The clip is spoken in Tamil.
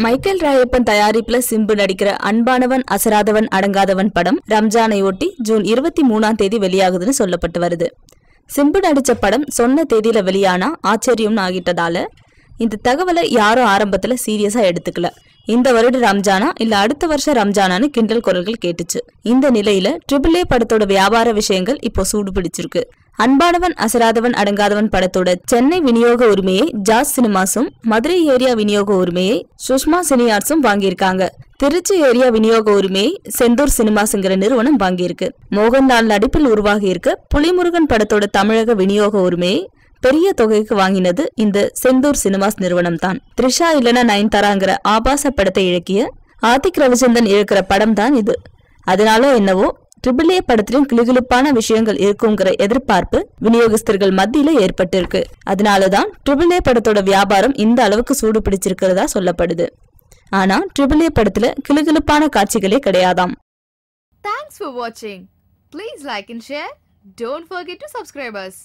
மைக்கேல் ராயப்பன் தயாரிப்புல சிம்பு நடிக்கிற அன்பானவன் அசராதவன் அடங்காதவன் படம் ரம்ஜானை ஒட்டி ஜூன் இருபத்தி மூணாம் தேதி வெளியாகுதுன்னு சொல்லப்பட்டு வருது. சிம்பு நடிச்ச படம் சொன்ன தேதியில வெளியானா ஆச்சரியம்னு ஆகிட்டதால இந்த தகவலை யாரும் ஆரம்பத்துல சீரியஸா எடுத்துக்கல. இந்த வருட ரம்ஜானா இல்ல அடுத்த வருஷம் ரம்ஜானான்னு கிண்டல் குரல்கள் கேட்டுச்சு. இந்த நிலையில ட்ரிபிள் ஏ படத்தோட வியாபார விஷயங்கள் இப்போ சூடு பிடிச்சிருக்கு அன்பானவன் அசராதவன் அடங்காதவன் படத்தோட சென்னை விநியோக உரிமையை ஜாஸ் சினிமாஸும் மதுரை ஏரியா விநியோக உரிமையை சுஷ்மா சினியார்ட்ஸும் வாங்கியிருக்காங்க. திருச்சி ஏரியா விநியோக உரிமையை செந்தூர் சினிமாஸ்ங்கிற நிறுவனம் வாங்கியிருக்கு. மோகன்லால் நடிப்பில் உருவாகி இருக்க புலிமுருகன் படத்தோட தமிழக விநியோக உரிமையை பெரிய தொகைக்கு வாங்கினது இந்த செந்தூர் சினிமாஸ் நிறுவனம் தான் த்ரிஷா இல்லனா நயன்தாராங்கிற ஆபாச படத்தை இழக்கிய ஆதிக் ரவிச்சந்திரன் இழுக்கிற படம் தான் இது. அதனால என்னவோ ட்ரிபிள் ஏ படத்திலும் கிளுகிளுப்பான விஷயங்கள் இருக்குங்கிற எதிர்பார்ப்பு விநியோகஸ்தர்கள் மத்தியில ஏற்பட்டிருக்கு. அதனாலதான் ட்ரிபிள் ஏ படத்தோட வியாபாரம் இந்த அளவுக்கு சூடு பிடிச்சிருக்கிறதா சொல்லப்படுது. ஆனா ட்ரிபிள் ஏ படத்துல கிளுகிளுப்பான காட்சிகளே கிடையாதாம். தேங்க்ஸ் ஃபார் வாட்சிங் please like and share don't forget to subscribe us.